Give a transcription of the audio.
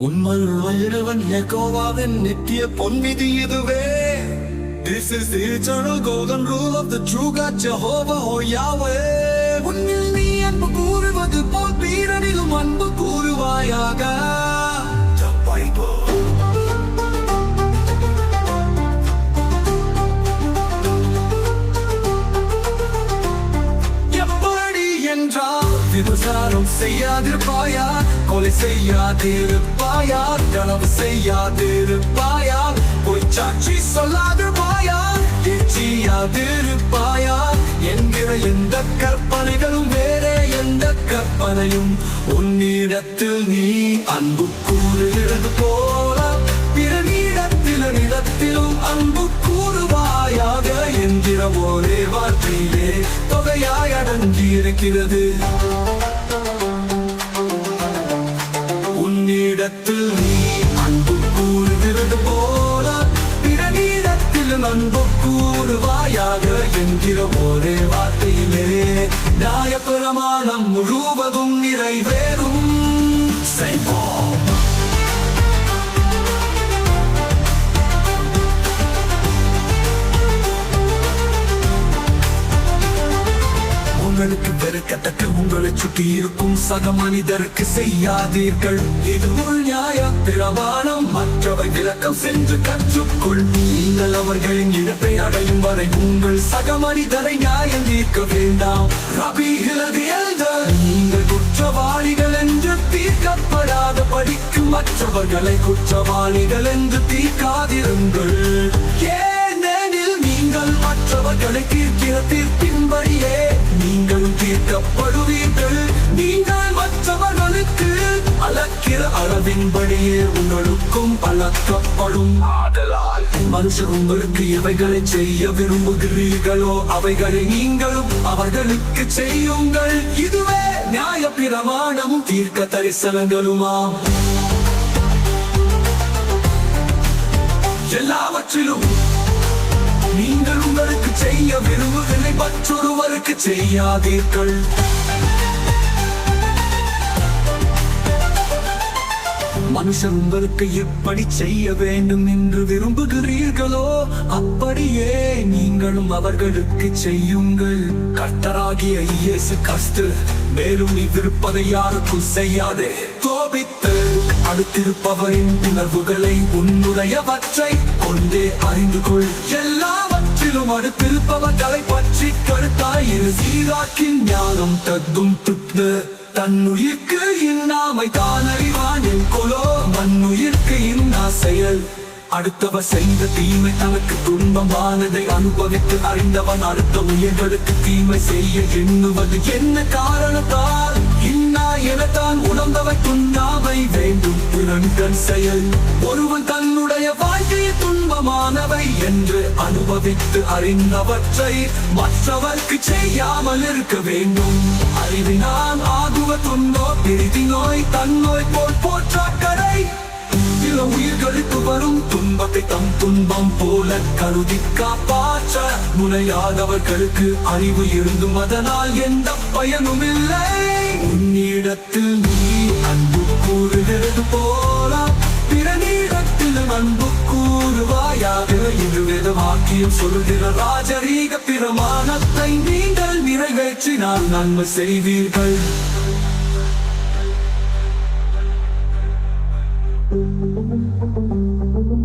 உண்மையுள்ளவன் யெகோவாவின் நித்திய பொன்விதி இதுவே This is the eternal golden rule of the true God Jehovah or Yahweh உன்னில் நீ அன்பு கூறுவது போல் வீரனிலும் அன்பு கூறுவாயாக The Bible எப்படி என்றால் சிறுசாரம் செய்யாதிருப்பாயா கொலை செய்யாதிருப்பாயா கனவு செய்யாதிருப்பாயா பொய்ச்சாட்சி சொல்லாதிருப்பாயா எச்சியாதிருப்பாயா என்கிற எந்த கற்பனைகளும் வேற எந்த கற்பனையும் உன்னிடத்தில் நீ அன்பு கூறுகிறது போல தொகையாய் அடங்கி இருக்கிறது உன்னிடத்தில் நீ அன்பு கூறுகிறது போல பிறனிடத்தில் அன்பு கூறுவாயாக என்கிற ஒரே வார்த்தையிலே நியாயப்பிரமாணம் முழுவதும் நிறைவேறும். செய்வோம் சுற்றி இருக்கும் சக மனிதருக்கு செய்யாதீர்கள். இது உள் நியாய பிரமாணம். மற்றவை விளக்கம் சென்று கற்றுக்கொள். நீங்கள் அவர்களின் இழப்பை அடையும் வரை உங்கள் சக மனிதரை நியாயம் தீர்க்க வேண்டாம். ரபி நீங்கள் குற்றவாளிகள் என்று தீர்க்கப்படாத படிக்கு மற்றவர்களை குற்றவாளிகள் என்று தீர்க்காதிருங்கள். ஏனெனில் நீங்கள் மற்றவர்களை அளக்கிற அளவின்படியே உங்களுக்கும் பழக்கப்படும் ஆதலால் மனுஷர் உங்களுக்கு எவைகளை செய்ய விரும்புகிறீர்களோ அவைகளை நீங்களும் அவர்களுக்கு செய்யுங்கள். இதுவே நியாய பிரமாணமும் தீர்க்க தரிசனங்களுமாம் எல்லாவற்றிலும் நீங்கள் உங்களுக்கு செய்ய விரும்புகளை மற்றொருவருக்கு செய்யாதீர்கள். மனுஷர் உங்களுக்கு எப்படி செய்ய வேண்டும் என்று விரும்புகிறீர்களோ அப்படியே நீங்களும் அவர்களுக்கு செய்யுங்கள். கர்த்தராகிய இயேசு கஸ்து மேலும் இவ்விருப்பதை யாருக்கும் செய்யாதே. கோபித்து அடுத்திருப்பவரின் உணர்வுகளை உன்னுடையவற்றை கொண்டே அறிந்து கொள். எல்லாவற்றிலும் அடுத்திருப்பவர்களை பற்றி கருத்தாயிரு சீராக்கின் ஞானம் தத்தும் துட்டு தன்னுயிர்க்கு இன்னாமை தான் அறிவான் என் கொலோ. மண்ணுயிர்க்கு இன்னா செயல். அடுத்தவர் செய்த தீமை தனக்கு துன்பமானதை அனுபவித்து அறிந்தவன் அடுத்த உயிர்களுக்கு தீமை செய்ய எண்ணுவது என்ன காரணத்தால் எனத்தான் உணர்ந்தவை வேண்டும் புலன்கண் செயல். ஒருவன் தன்னுடைய வாழ்க்கையை துன்பமானவை என்று அனுபவித்து அறிந்தவற்றை மற்றவர்க்கு செய்யாமல் இருக்க வேண்டும். அறிவினால் ஆகுவ துன்போ பிரிதி நோய் தன்னோய் போல் போற்றாக்கரை. சில உயிர்களுக்கு வரும் துன்பத்தை தம் துன்பம் போல கருதி காப்பாற்ற முனையாதவர்களுக்கு அறிவு இருந்தும் அதனால் எந்த பயனும் இல்லை உன்னிடத்தில் நீ கூறுகிறது போல பிறனிடத்தில் அன்பு கூறுவாயாக இது வேத வாக்கியம் சொல்கிற ராஜரீக பிரமாணத்தை நீங்கள் நிறைவேற்றினால் நன்மை செய்வீர்கள் Thank you.